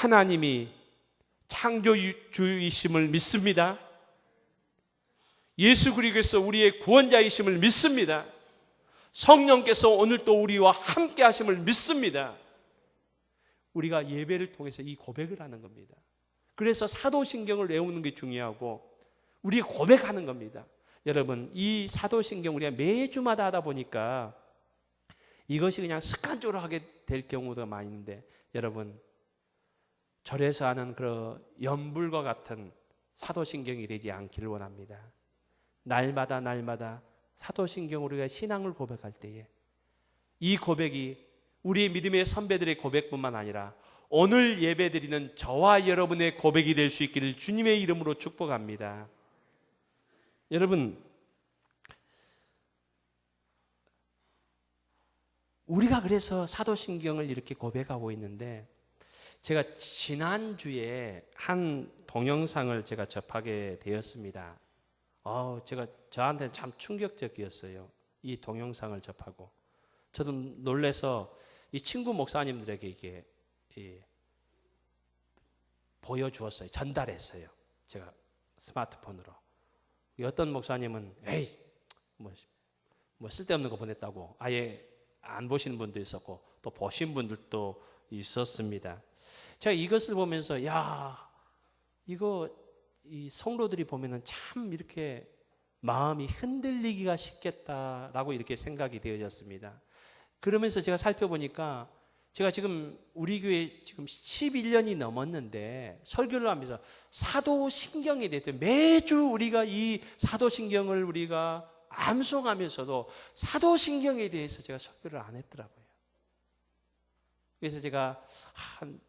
하나님이 창조주이심을 믿습니다. 예수 그리스도께서 우리의 구원자이심을 믿습니다. 성령께서 오늘 또 우리와 함께 하심을 믿습니다. 우리가 예배를 통해서 이 고백을 하는 겁니다. 그래서 사도신경을 외우는 게 중요하고 우리 고백하는 겁니다. 여러분, 이 사도신경 우리가 매주마다 하다 보니까 이것이 그냥 습관적으로 하게 될 경우도 있는데 여러분, 절에서 하는 그런 연불과 같은 사도신경이 되지 않기를 원합니다. 날마다 날마다 사도신경 우리가 신앙을 고백할 때에 이 고백이 우리의 믿음의 선배들의 고백뿐만 아니라 오늘 예배드리는 저와 여러분의 고백이 될 수 있기를 주님의 이름으로 축복합니다. 여러분, 우리가 그래서 사도신경을 이렇게 고백하고 있는데 제가 지난주에 한 동영상을 제가 접하게 되었습니다. 어, 제가 저한테는 참 충격적이었어요. 이 동영상을 접하고. 저도 놀래서 이 친구 목사님들에게 이게 예, 보여주었어요. 전달했어요. 제가 스마트폰으로. 어떤 목사님은 에이 뭐, 뭐 쓸데없는 거 보냈다고 아예 안 보시는 분도 있었고 또 보신 분들도 있었습니다. 제가 이것을 보면서 야 이거 이 성도들이 보면은 참 이렇게 마음이 흔들리기가 쉽겠다라고 이렇게 생각이 되어졌습니다. 그러면서 제가 살펴보니까 제가 지금 우리 교회 지금 11년이 넘었는데 설교를 하면서 사도신경에 대해서 매주 우리가 이 사도신경을 우리가 암송하면서도 사도신경에 대해서 제가 설교를 안 했더라고요. 그래서 제가 한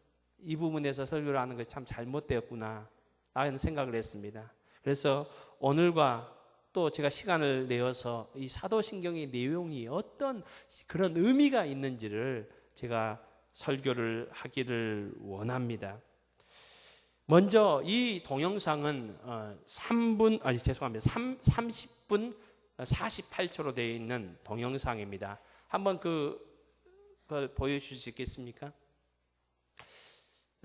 이 부분에서 설교를 하는 것이 참 잘못되었구나 라는 생각을 했습니다. 그래서 오늘과 또 제가 시간을 내어서 이 사도신경의 내용이 어떤 그런 의미가 있는지를 제가 설교를 하기를 원합니다. 먼저 이 동영상은 3분, 어, 아니 죄송합니다. 3, 30분 48초로 되어 있는 동영상입니다. 한번 그, 그걸 보여 주실 수 있겠습니까?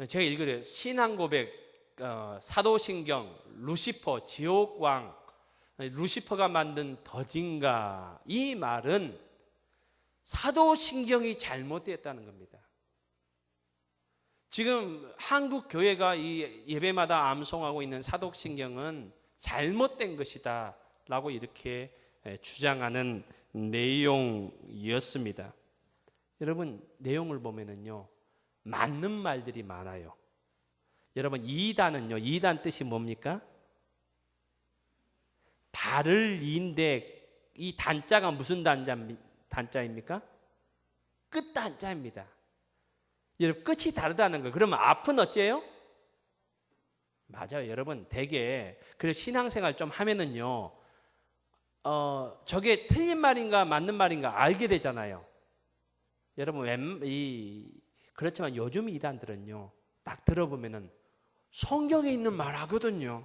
제가 읽으래요. 신앙 고백, 어, 사도신경, 루시퍼, 지옥왕, 루시퍼가 만든 더진가 이 말은 사도신경이 잘못되었다는 겁니다. 지금 한국 교회가 이 예배마다 암송하고 있는 사도신경은 잘못된 것이다라고 이렇게 주장하는 내용이었습니다. 여러분 내용을 보면은요 맞는 말들이 많아요. 여러분 이단은요 이단 뜻이 뭡니까? 달을 이인데 이 단자가 무슨 단자, 단자입니까? 끝 단자입니다. 여러분 끝이 다르다는 거. 그러면 앞은 어째요? 맞아요, 여러분. 대개 그래 신앙생활 좀 하면은요. 어 저게 틀린 말인가 맞는 말인가 알게 되잖아요. 여러분 웬, 이 그렇지만 요즘 이단들은요. 딱 들어보면은 성경에 있는 말 하거든요.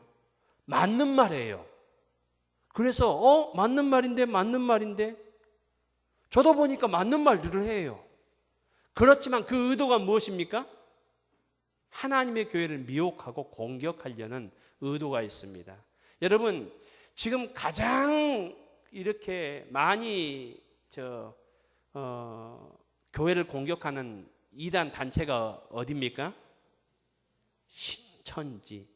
맞는 말이에요. 그래서 어 맞는 말인데 맞는 말인데 저도 보니까 맞는 말들을 해요. 그렇지만 그 의도가 무엇입니까? 하나님의 교회를 미혹하고 공격하려는 의도가 있습니다. 여러분 지금 가장 이렇게 많이 저 어, 교회를 공격하는 이단 단체가 어디입니까? 신천지.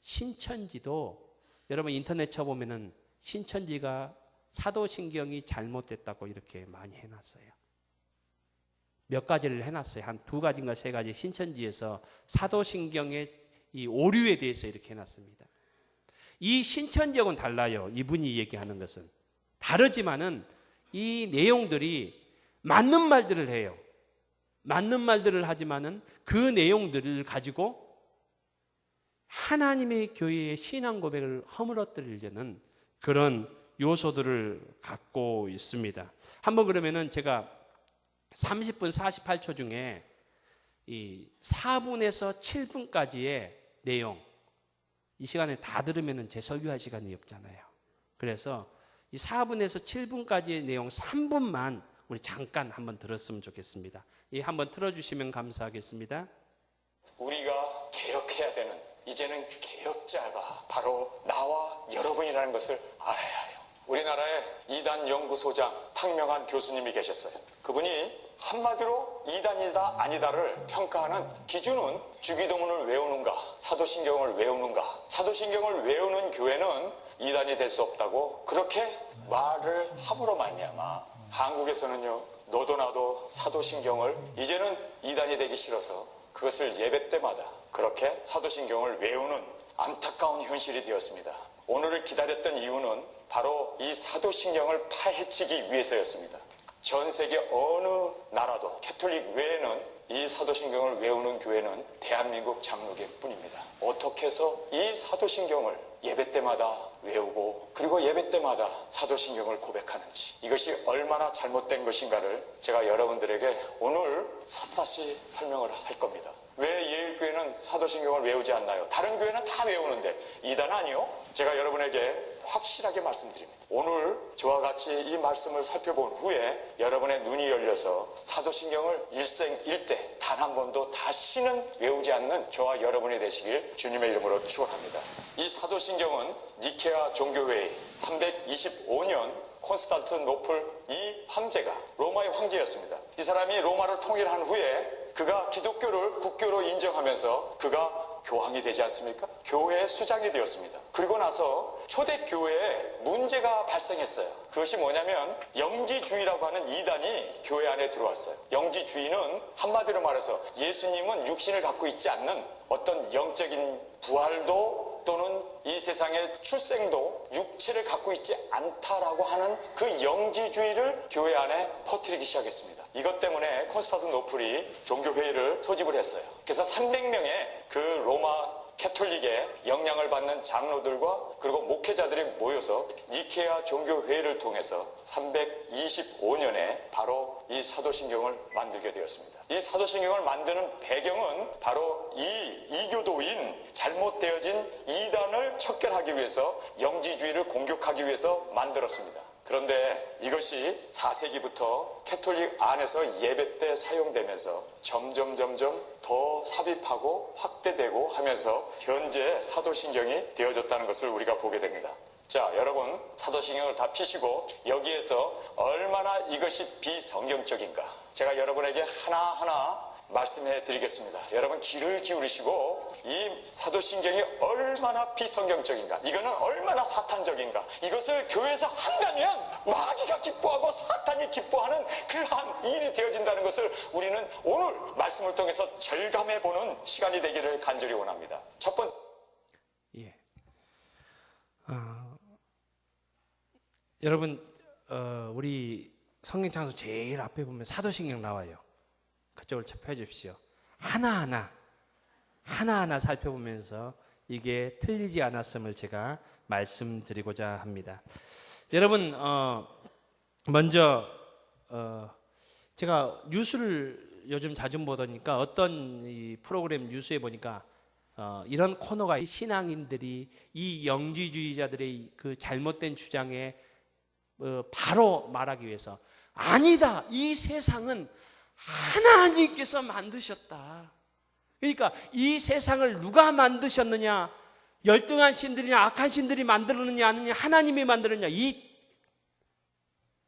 신천지도 여러분 인터넷 쳐보면은 신천지가 사도신경이 잘못됐다고 이렇게 많이 해놨어요. 몇 가지를 해놨어요. 한 두 가지인가 세 가지 신천지에서 사도신경의 이 오류에 대해서 이렇게 해놨습니다. 이 신천지하고는 달라요. 이분이 얘기하는 것은. 다르지만은 이 내용들이 맞는 말들을 해요. 맞는 말들을 하지만은 그 내용들을 가지고 하나님의 교회의 신앙 고백을 허물어뜨리려는 그런 요소들을 갖고 있습니다. 한번 그러면은 제가 30분 48초 중에 이 4분에서 7분까지의 내용 이 시간에 다 들으면은 제 설교할 시간이 없잖아요. 그래서 이 4분에서 7분까지의 내용 3분만 우리 잠깐 한번 들었으면 좋겠습니다. 이 한번 틀어 주시면 감사하겠습니다. 우리가 개혁해야 되는 이제는 개혁자가 바로 나와 여러분이라는 것을 알아야 해요. 우리나라에 이단 연구소장 탕명한 교수님이 계셨어요. 그분이 한마디로 이단이다 아니다를 평가하는 기준은 주기도문을 외우는가 사도신경을 외우는가 사도신경을 외우는 교회는 이단이 될 수 없다고 그렇게 말을 함으로 말미암아 한국에서는요 너도 나도 사도신경을 이제는 이단이 되기 싫어서 그것을 예배 때마다 그렇게 사도신경을 외우는 안타까운 현실이 되었습니다. 오늘을 기다렸던 이유는 바로 이 사도신경을 파헤치기 위해서였습니다. 전 세계 어느 나라도 캐톨릭 외에는 이 사도신경을 외우는 교회는 대한민국 장로교 뿐입니다. 어떻게 해서 이 사도신경을 예배 때마다 외우고 그리고 예배 때마다 사도신경을 고백하는지 이것이 얼마나 잘못된 것인가를 제가 여러분들에게 오늘 샅샅이 설명을 할 겁니다. 왜 예일교회는 사도신경을 외우지 않나요? 다른 교회는 다 외우는데 이단 아니요? 제가 여러분에게 확실하게 말씀드립니다. 오늘 저와 같이 이 말씀을 살펴본 후에 여러분의 눈이 열려서 사도신경을 일생 일대 단 한 번도 다시는 외우지 않는 저와 여러분이 되시길 주님의 이름으로 축원합니다. 이 사도신경은 니케아 종교회의 325년 콘스탄트 노플 이 황제가 로마의 황제였습니다. 이 사람이 로마를 통일한 후에 그가 기독교를 국교로 인정하면서 그가 교황이 되지 않습니까? 교회의 수장이 되었습니다. 그리고 나서 초대 교회에 문제가 발생했어요. 그것이 뭐냐면 영지주의라고 하는 이단이 교회 안에 들어왔어요. 영지주의는 한마디로 말해서 예수님은 육신을 갖고 있지 않는 어떤 영적인 부활도 또는 이 세상의 출생도 육체를 갖고 있지 않다라고 하는 그 영지주의를 교회 안에 퍼뜨리기 시작했습니다. 이것 때문에 콘스탄티노플이 종교회의를 소집을 했어요. 그래서 300명의 그 로마 캐톨릭의 영향을 받는 장로들과 그리고 목회자들이 모여서 니케아 종교회의를 통해서 325년에 바로 이 사도신경을 만들게 되었습니다. 이 사도신경을 만드는 배경은 바로 이 이교도인 잘못되어진 이단을 척결하기 위해서 영지주의를 공격하기 위해서 만들었습니다. 그런데 이것이 4세기부터 캐톨릭 안에서 예배 때 사용되면서 점점 점점 더 삽입하고 확대되고 하면서 현재 사도신경이 되어졌다는 것을 우리가 보게 됩니다. 자, 여러분 사도신경을 다 피시고 여기에서 얼마나 이것이 비성경적인가 제가 여러분에게 하나하나 말씀해 드리겠습니다. 여러분 귀를 기울이시고 이 사도신경이 얼마나 비성경적인가 이거는 얼마나 사탄적인가 이것을 교회에서 한다면 마귀가 기뻐하고 사탄이 기뻐하는 그러한 일이 되어진다는 것을 우리는 오늘 말씀을 통해서 절감해 보는 시간이 되기를 간절히 원합니다. 첫 번째 예. 아, 여러분, 어, 우리 성경 창소 제일 앞에 보면 사도신경 나와요. 그쪽을 펴 주십시오. 하나하나, 하나하나 살펴보면서 이게 틀리지 않았음을 제가 말씀드리고자 합니다. 여러분, 어, 먼저, 어, 제가 뉴스를 요즘 자주 보다니까 어떤 이 프로그램 뉴스에 보니까 어, 이런 코너가 신앙인들이 이 영지주의자들의 그 잘못된 주장에 어, 바로 말하기 위해서 아니다. 이 세상은 하나님께서 만드셨다. 그러니까 이 세상을 누가 만드셨느냐? 열등한 신들이냐 악한 신들이 만들었느냐 아니냐 하나님이 만들었느냐 이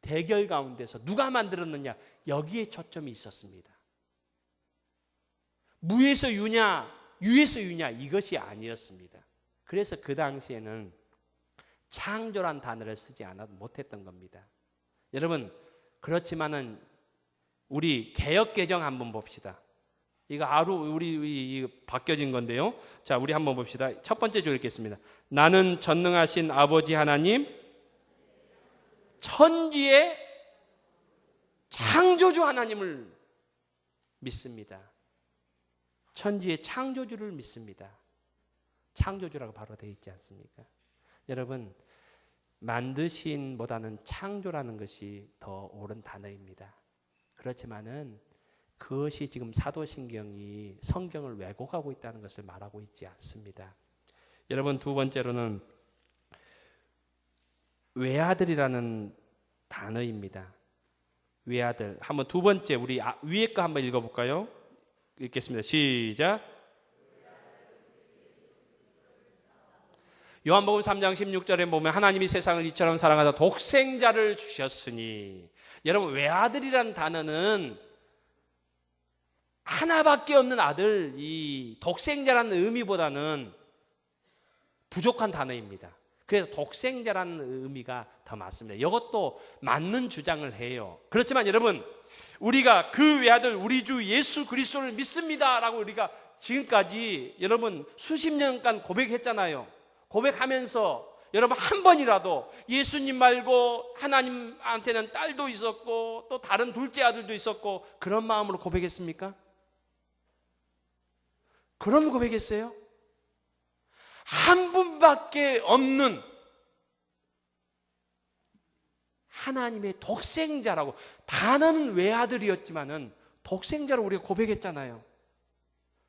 대결 가운데서 누가 만들었느냐 여기에 초점이 있었습니다. 무에서 유냐 유에서 유냐 이것이 아니었습니다. 그래서 그 당시에는 창조란 단어를 쓰지 않아도 못했던 겁니다. 여러분 그렇지만은 우리 개혁 개정 한번 봅시다. 이거 하루 우리 이 바뀌어진 건데요. 자, 우리 한번 봅시다. 첫 번째 줄 읽겠습니다. 나는 전능하신 아버지 하나님 천지의 창조주 하나님을 믿습니다. 천지의 창조주를 믿습니다. 창조주라고 바로 되어 있지 않습니까? 여러분, 만드신보다는 창조라는 것이 더 옳은 단어입니다. 그렇지만은 그것이 지금 사도신경이 성경을 왜곡하고 있다는 것을 말하고 있지 않습니다. 여러분 두 번째로는 외아들이라는 단어입니다. 외아들. 한번 두 번째 우리 아, 위에 거 한번 읽어 볼까요? 읽겠습니다. 시작. 요한복음 3장 16절에 보면 하나님이 세상을 이처럼 사랑하사 독생자를 주셨으니 여러분 외아들이란 단어는 하나밖에 없는 아들 이 독생자라는 의미보다는 부족한 단어입니다. 그래서 독생자라는 의미가 더 맞습니다. 이것도 맞는 주장을 해요. 그렇지만 여러분 우리가 그 외아들 우리 주 예수 그리스도를 믿습니다라고 우리가 지금까지 여러분 수십 년간 고백했잖아요. 고백하면서 여러분 한 번이라도 예수님 말고 하나님한테는 딸도 있었고 또 다른 둘째 아들도 있었고 그런 마음으로 고백했습니까? 그런 고백했어요? 한 분밖에 없는 하나님의 독생자라고 단어는 외아들이었지만은 독생자로 우리가 고백했잖아요.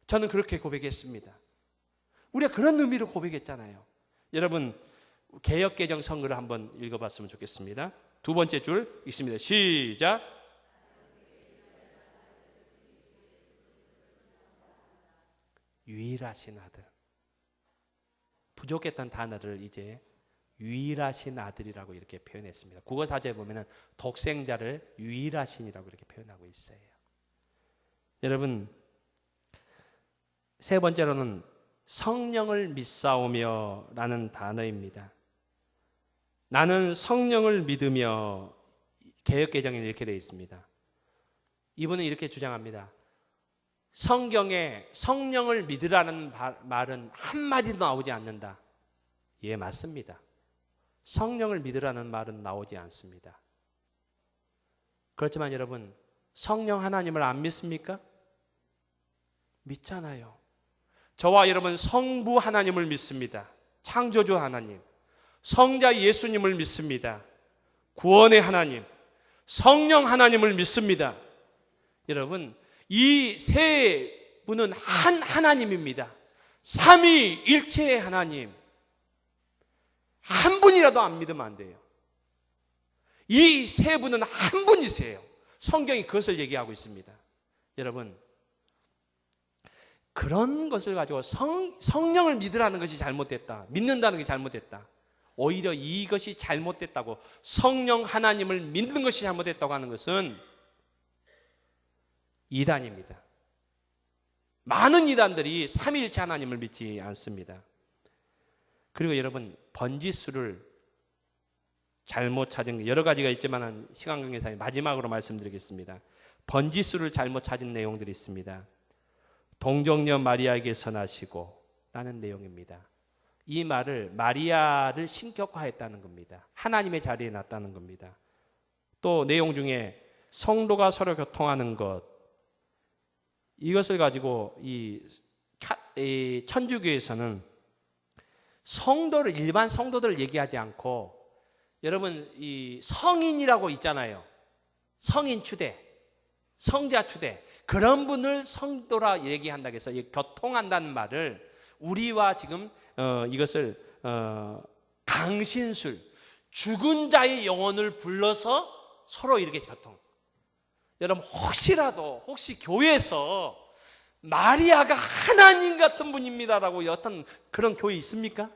저는 그렇게 고백했습니다. 우리가 그런 의미로 고백했잖아요. 여러분 개역 개정 성글을 한번 읽어봤으면 좋겠습니다. 두 번째 줄 읽습니다. 시작. 유일하신 아들. 부족했던 단어를 이제 유일하신 아들이라고 이렇게 표현했습니다. 국어 사제에 보면은 독생자를 유일하신이라고 이렇게 표현하고 있어요. 여러분 세 번째로는 성령을 믿사오며라는 단어입니다. 나는 성령을 믿으며 개혁 개정에 이렇게 되어 있습니다. 이분은 이렇게 주장합니다. 성경에 성령을 믿으라는 말은 한마디도 나오지 않는다. 예, 맞습니다. 성령을 믿으라는 말은 나오지 않습니다. 그렇지만 여러분, 성령 하나님을 안 믿습니까? 믿잖아요. 저와 여러분 성부 하나님을 믿습니다. 창조주 하나님. 성자 예수님을 믿습니다. 구원의 하나님. 성령 하나님을 믿습니다. 여러분, 이 세 분은 한 하나님입니다. 삼위 일체의 하나님. 한 분이라도 안 믿으면 안 돼요. 이 세 분은 한 분이세요. 성경이 그것을 얘기하고 있습니다. 여러분, 그런 것을 가지고 성, 성령을 믿으라는 것이 잘못됐다. 믿는다는 게 잘못됐다. 오히려 이것이 잘못됐다고 성령 하나님을 믿는 것이 잘못됐다고 하는 것은 이단입니다. 많은 이단들이 삼위일체 하나님을 믿지 않습니다. 그리고 여러분 번지수를 잘못 찾은 여러 가지가 있지만 시간 관계상 마지막으로 말씀드리겠습니다. 번지수를 잘못 찾은 내용들이 있습니다. 동정녀 마리아에게서 나시고 라는 내용입니다. 이 말을 마리아를 신격화했다는 겁니다. 하나님의 자리에 놨다는 겁니다. 또 내용 중에 성도가 서로 교통하는 것 이것을 가지고 이 천주교에서는 성도를 일반 성도들을 얘기하지 않고 여러분 이 성인이라고 있잖아요. 성인 추대, 성자 추대 그런 분을 성도라 얘기한다고 해서 교통한다는 말을 우리와 지금 어, 이것을 어, 강신술 죽은 자의 영혼을 불러서 서로 이렇게 교통. 여러분 혹시라도 혹시 교회에서 마리아가 하나님 같은 분입니다라고 어떤 그런 교회 있습니까?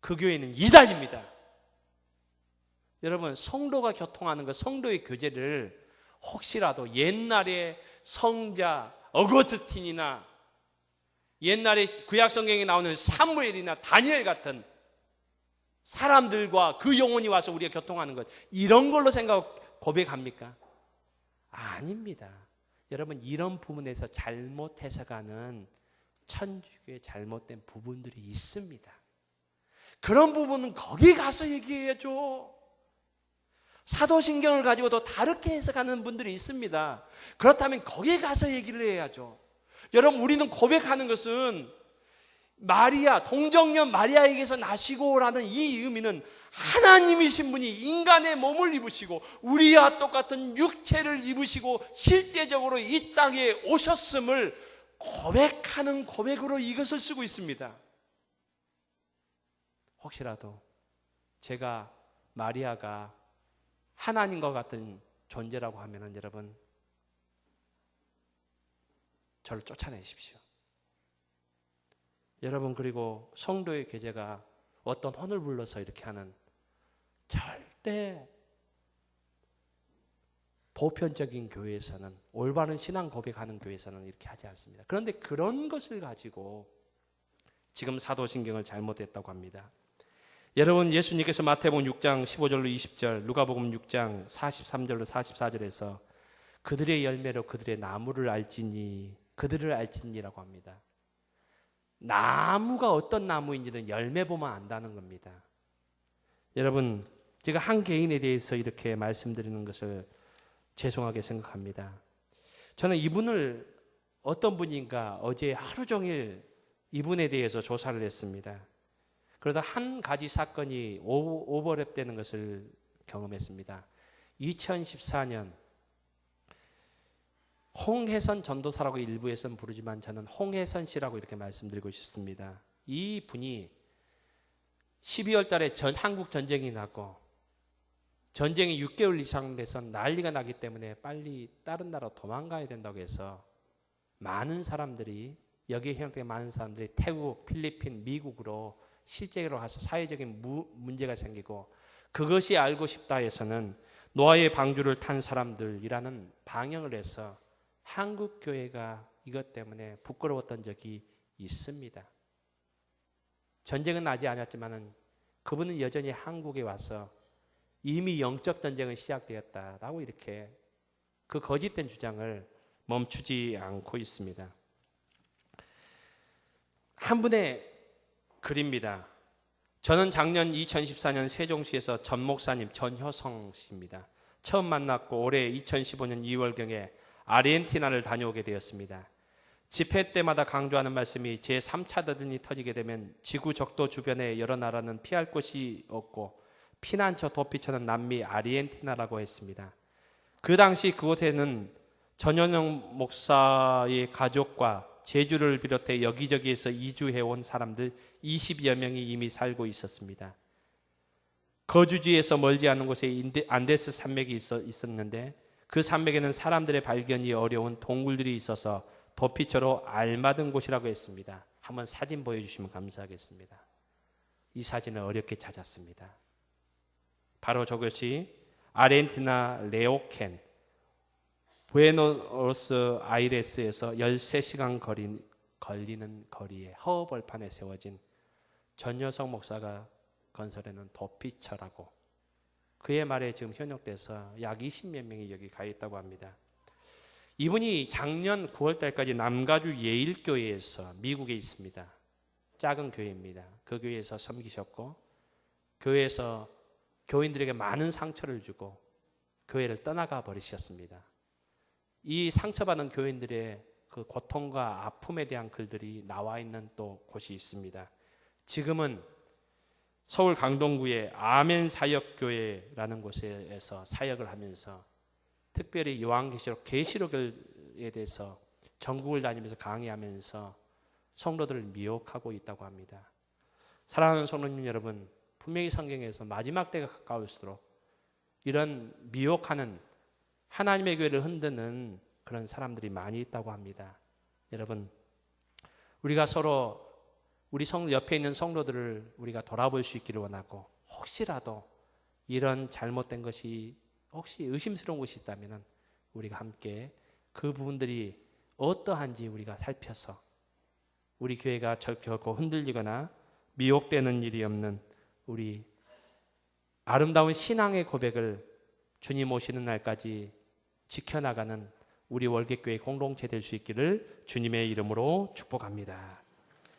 그 교회는 이단입니다. 여러분 성도가 교통하는 것 성도의 교제를 혹시라도 옛날에 성자 어거트틴이나 옛날에 구약 성경에 나오는 사무엘이나 다니엘 같은 사람들과 그 영혼이 와서 우리가 교통하는 것 이런 걸로 생각 고백합니까? 아닙니다. 여러분 이런 부분에서 잘못 해석하는 천주교의 잘못된 부분들이 있습니다. 그런 부분은 거기 가서 얘기해야죠. 사도신경을 가지고 도 다르게 해석하는 분들이 있습니다. 그렇다면 거기 가서 얘기를 해야죠. 여러분 우리는 고백하는 것은 마리아 동정녀 마리아에게서 나시고라는 이 의미는 하나님이신 분이 인간의 몸을 입으시고 우리와 똑같은 육체를 입으시고 실제적으로 이 땅에 오셨음을 고백하는 고백으로 이것을 쓰고 있습니다. 혹시라도 제가 마리아가 하나님과 같은 존재라고 하면은 여러분 저를 쫓아내십시오. 여러분 그리고 성도의 교제가 어떤 혼을 불러서 이렇게 하는 절대 보편적인 교회에서는 올바른 신앙 고백하는 교회에서는 이렇게 하지 않습니다. 그런데 그런 것을 가지고 지금 사도신경을 잘못했다고 합니다. 여러분 예수님께서 마태복음 6장 15절로 20절, 누가복음 6장 43절로 44절에서 그들의 열매로 그들의 나무를 알지니 그들을 알지니라고 합니다. 나무가 어떤 나무인지는 열매 보면 안다는 겁니다. 여러분, 제가 한 개인에 대해서 이렇게 말씀드리는 것을 죄송하게 생각합니다. 저는 이분을 어떤 분인가 어제 하루 종일 이분에 대해서 조사를 했습니다. 그러다 한 가지 사건이 오- 오버랩 되는 것을 경험했습니다. 2014년 홍혜선 전도사라고 일부에서는 부르지만 저는 홍혜선 씨라고 이렇게 말씀드리고 싶습니다. 이 분이 12월 달에 전 한국 전쟁이 나고 전쟁이 6개월 이상 돼서 난리가 나기 때문에 빨리 다른 나라로 도망가야 된다고 해서 많은 사람들이 여기에 형태의 많은 사람들이 태국, 필리핀, 미국으로 실제로 가서 사회적인 무- 문제가 생기고 그것이 알고 싶다 해서는 노아의 방주를 탄 사람들이라는 방영을 해서 한국 교회가 이것 때문에 부끄러웠던 적이 있습니다. 전쟁은 나지 않았지만은 그분은 여전히 한국에 와서 이미 영적 전쟁은 시작되었다라고 이렇게 그 거짓된 주장을 멈추지 않고 있습니다. 한 분의 글입니다. 저는 작년 2014년 세종시에서 전 목사님 전효성 씨입니다. 처음 만났고 올해 2015년 2월경에 아르헨티나를 다녀오게 되었습니다. 집회 때마다 강조하는 말씀이 제 3차 대전이 터지게 되면 지구 적도 주변에 여러 나라는 피할 곳이 없고 피난처 도피처는 남미 아르헨티나라고 했습니다. 그 당시 그곳에는 전현영 목사의 가족과 제주를 비롯해 여기저기에서 이주해 온 사람들 20여 명이 이미 살고 있었습니다. 거주지에서 멀지 않은 곳에 안데스 산맥이 있었는데 그 산맥에는 사람들의 발견이 어려운 동굴들이 있어서 도피처로 알맞은 곳이라고 했습니다. 한번 사진 보여주시면 감사하겠습니다. 이 사진을 어렵게 찾았습니다. 바로 저것이 아르헨티나 레오켄 부에노스 아이레스에서 13시간 거리, 걸리는 거리에 허벌판에 세워진 전여성 목사가 건설해 놓은 도피처라고 그의 말에 지금 현역돼서 약 20몇 명이 여기 가 있다고 합니다. 이분이 작년 9월 달까지 남가주 예일교회에서 미국에 있습니다. 작은 교회입니다. 그 교회에서 섬기셨고 교회에서 교인들에게 많은 상처를 주고 교회를 떠나가 버리셨습니다. 이 상처받은 교인들의 그 고통과 아픔에 대한 글들이 나와 있는 또 곳이 있습니다. 지금은 서울 강동구의 아멘 사역교회라는 곳에서 사역을 하면서 특별히 요한계시록 계시록에 대해서 전국을 다니면서 강의하면서 성도들을 미혹하고 있다고 합니다. 사랑하는 성도님 여러분, 분명히 성경에서 마지막 때가 가까울수록 이런 미혹하는 하나님의 교회를 흔드는 그런 사람들이 많이 있다고 합니다. 여러분, 우리가 서로 우리 성 옆에 있는 성도들을 우리가 돌아볼 수 있기를 원하고 혹시라도 이런 잘못된 것이 혹시 의심스러운 것이 있다면 우리가 함께 그 부분들이 어떠한지 우리가 살펴서 우리 교회가 절 결코 흔들리거나 미혹되는 일이 없는 우리 아름다운 신앙의 고백을 주님 오시는 날까지 지켜나가는 우리 월계교회 공동체 될 수 있기를 주님의 이름으로 축복합니다.